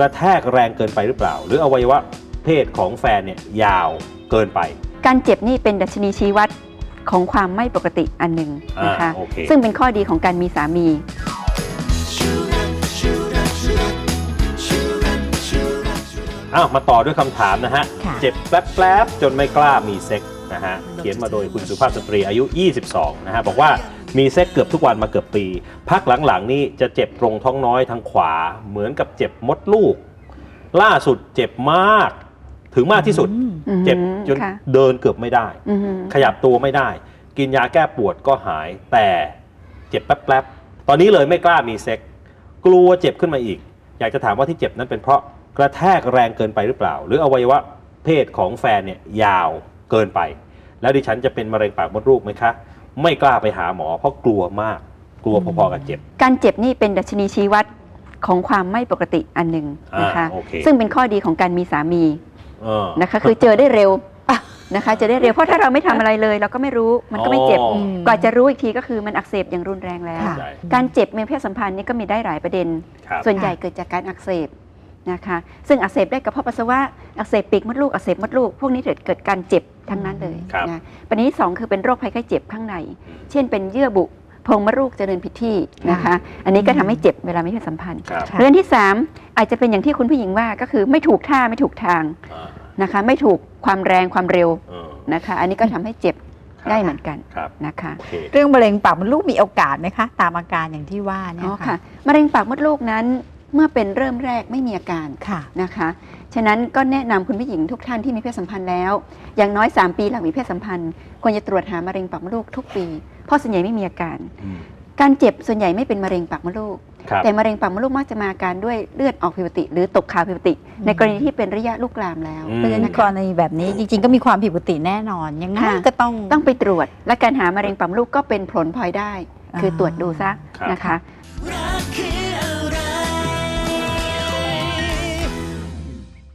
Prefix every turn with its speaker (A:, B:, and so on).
A: กระแทกแรงเกินไปหรือเปล่า หรืออวัยวะเพศของแฟนเนี่ยยาวเกินไป
B: การเจ็บนี่เป็นดัชนีชี้วัดของความไม่ปกติอันหนึ่งนะคะ
A: อ่าโอเค
B: ซึ่งเป็นข้อดีของการมีสามี
A: อ้าวมาต่อด้วยคำถามนะฮะ
C: ค่ะ
A: เจ็บแป๊บๆจนไม่กล้ามีเซ็ก นะฮะเขียนมาโดยคุณสุภาพสตรีอายุ 22 นะฮะบอกว่ามีเซ็กเกือบทุกวันมาเกือบปี พักหลังๆนี่จะเจ็บตรงท้องน้อยทางขวา เหมือนกับเจ็บมดลูก ล่าสุดเจ็บมาก ถึงมากที่สุด
B: อืม
A: เจ็บจน
B: ค่ะ
A: เดินเกือบไม่ได้
B: อืม
A: ขยับตัวไม่ได้ กินยาแก้ปวดก็หาย แต่เจ็บแป๊บๆ ตอนนี้เลยไม่กล้ามีเซ็กกลัวเจ็บขึ้นมาอีก อยากจะถามว่าที่เจ็บนั้นเป็นเพราะกระแทกแรงเกินไปหรือเปล่า หรืออวัยวะเพศของแฟนเนี่ยยาว เกินไป แล้วดิฉันจะเป็นมะเร็งปากมดลูกไหมคะ ไม่กล้าไปหาหมอเพราะกลัวมากกลัวพอๆกับเจ็บ
B: การเจ็บนี่เป็นดัชนีชี้วัดของความไม่ปกติอันหนึ่งนะคะ
A: อ่าโอเค
B: ซึ่งเป็นข้อดีของการมีสามี
A: เออ
B: นะคะคือเจอได้เร็วนะคะเจอได้เร็วเพราะถ้าเราไม่ทำอะไรเลย เราก็ไม่รู้มันก็ไม่เจ็บ
A: อ๋อ
B: กว่าจะรู้อีกทีก็คือมันอักเสบอย่างรุนแรงแล้ว
C: ค่ะ
A: ใช่
B: การเจ็บมีเพศสัมพันธ์นี่ก็มีได้หลายประเด็น
A: ครับ
B: ส่วนใหญ่เกิดจากการอักเสบ นะคะซึ่งอักเสบได้กระเพาะปัสสาวะอักเสบปีกมดลูกอักเสบมดลูกพวกนี้เกิดเกิดการเจ็บทั้งนั้นเลย
A: ครับ
B: นะประเด็นที่สองคือเป็นโรคภัยไข้เจ็บข้างใน เช่นเป็นเยื่อบุโพรงมดลูกเจริญผิดที่นะคะ อันนี้ก็ทำให้เจ็บเวลามีเพศสัมพันธ์
A: ครับ
C: ค่ะ
B: ประเด็นที่สามอาจจะเป็นอย่างที่คุณผู้หญิงว่าก็คือไม่ถูกท่าไม่ถูกทาง
A: อ่า
B: นะคะ ไม่ถูกความแรงความเร็ว
A: เออ
B: นะคะ อันนี้ก็ทำให้เจ็บ
A: ครับ
B: ได้เหมือนกัน
A: ครับ
B: นะคะ
A: โอเค
C: เรื่องมะเร็งปากมดลูกมีโอกาสไหมคะ ตามอาการอย่างที่ว่าเนี่
B: อ๋
C: ย
B: อ
C: ค่ะ
B: ค่ะมะเร็งปากมดลูกนั้น เมื่อเป็นเริ่มแรกไม่มีอาการ
C: ค่ะ
B: นะคะ ฉะนั้นก็แนะนำคุณผู้หญิงทุกท่านที่มีเพศสัมพันธ์แล้ว อย่างน้อย 3 ปีหลังมีเพศสัมพันธ์ควรจะตรวจหามะเร็งปากมดลูกทุกปี เพราะส่วนใหญ่ไม่มีอาการ
A: อืม
B: การเจ็บส่วนใหญ่ไม่เป็นมะเร็งปากมดลูก
A: ครับ
B: แต่มะเร็งปากมดลูกมักจะมาอาการด้วยเลือดออกผิดปกติ หรือตกขาวผิดปกติ ในกรณีที่เป็นระยะลุกลามแล้ว
A: อืม
C: เพราะฉะนั้น
B: นะ
C: ก
B: คะ
C: รณีแบบนี้จริง ๆ ก็มีความผิดปกติแน่นอนยังไง
B: ค่ะ
C: ก็ต้อง
B: ต้องไปตรวจ และการหามะเร็งปากมดลูกก็เป็นผลพลอยได้ คือตรวจดูซะ
A: ครับ
B: นะคะ